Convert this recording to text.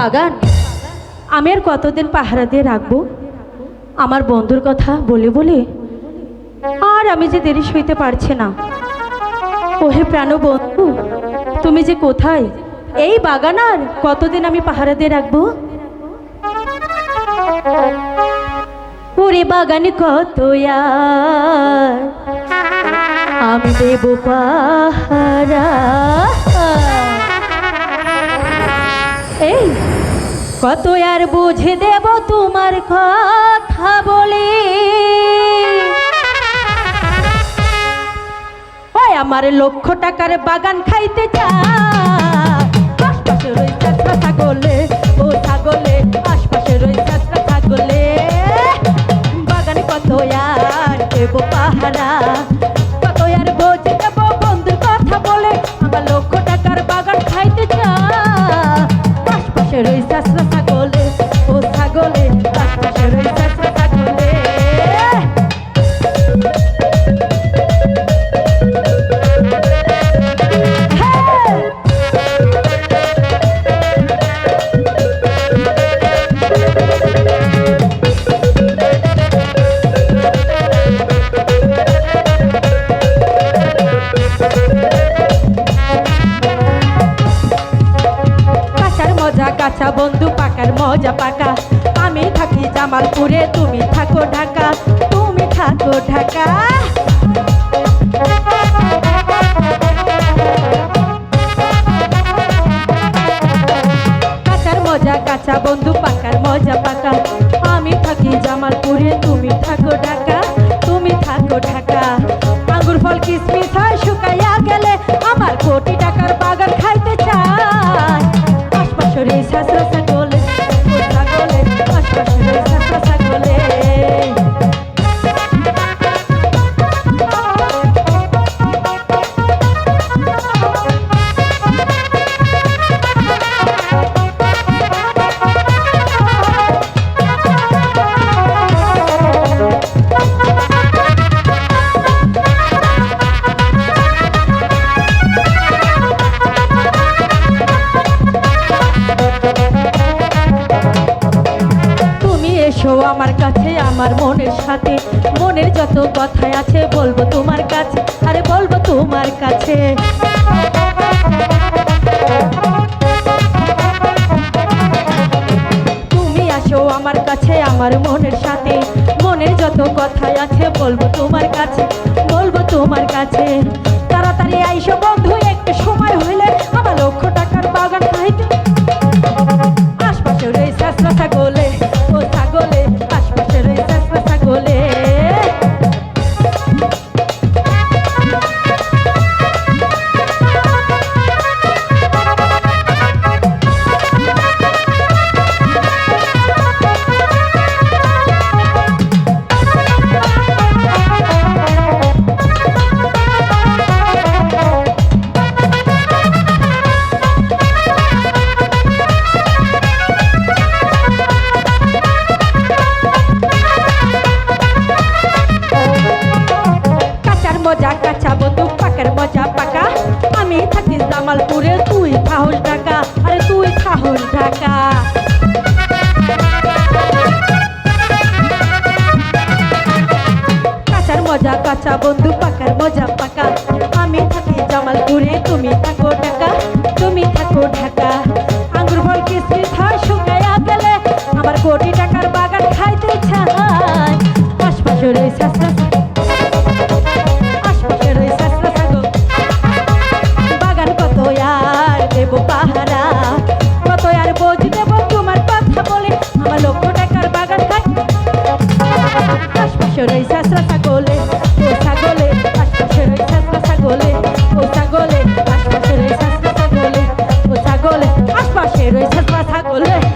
বাগান। আমি আর কতদিন পাহারা দিয়ে রাখব? আমার বন্ধুর কথা বলে বলে। আর আমি যে দেরি সইতে পারছি না। ওহে প্রাণ বন্ধু তুমি যে কোথায়? এই বাগান আর কতদিন আমি পাহারা দিয়ে রাখব? ওরে বাগান কত আমি দেব পাহারা। এই। কত আর বুঝে দেব তোমার কথা বলে? ওই আমার লক্ষ টাকার বাগান খাইতে চা আশপাশে রয়েছে একটা ছাগলে, ও ছাগলে পাহারা। বন্ধু পাকার মজা পাকা। আমি থাকি জামালপুরে, তুমি থাকো ঢাকা, তুমি থাকো ঢাকা। মজা কাঁচা বন্ধু পাকার মজা পাকা। আমি থাকি জামালপুরে, তুমি থাকো ঢাকা, তুমি থাকো ঢাকা। আঙ্গুর ফল কিসমিস আমার কাছে, আমার মনের সাথে। মনের যত কথাই আছে, বলব তোমার কাছে। আরে বলব তোমার কাছে। তুমি আসো আমার কাছে, আমার মনের সাথে। মনের যত কথাই আছে, বলব তোমার কাছে। বলব তোমার কাছে। তাড়াতাড়ি আইসো বন্ধু, একটু সময় হইলে। মজা কাঁচা বন্ধু পাকার মজা পাকা। আমি থাকি জামালপুরে তুই খাহস ঢাকা আরে তুই খাহস ঢাকা কাঁচার মজা কাঁচা বন্ধু পাকার মজা পাকা। আমি থাকি জামালপুরে, তুমি থাকো ঢাকা, তুমি থাকো ঢাকা। পাশে রইছে আসরা ছাগলে, ও ছাগলে পাশ পাশে রইছে আসরা ছাগলে, ও ছাগলে পাশ পাশে রইছে আসরা ছাগলে, ও ছাগলে পাশ পাশে রইছে আসরা ছাগলে।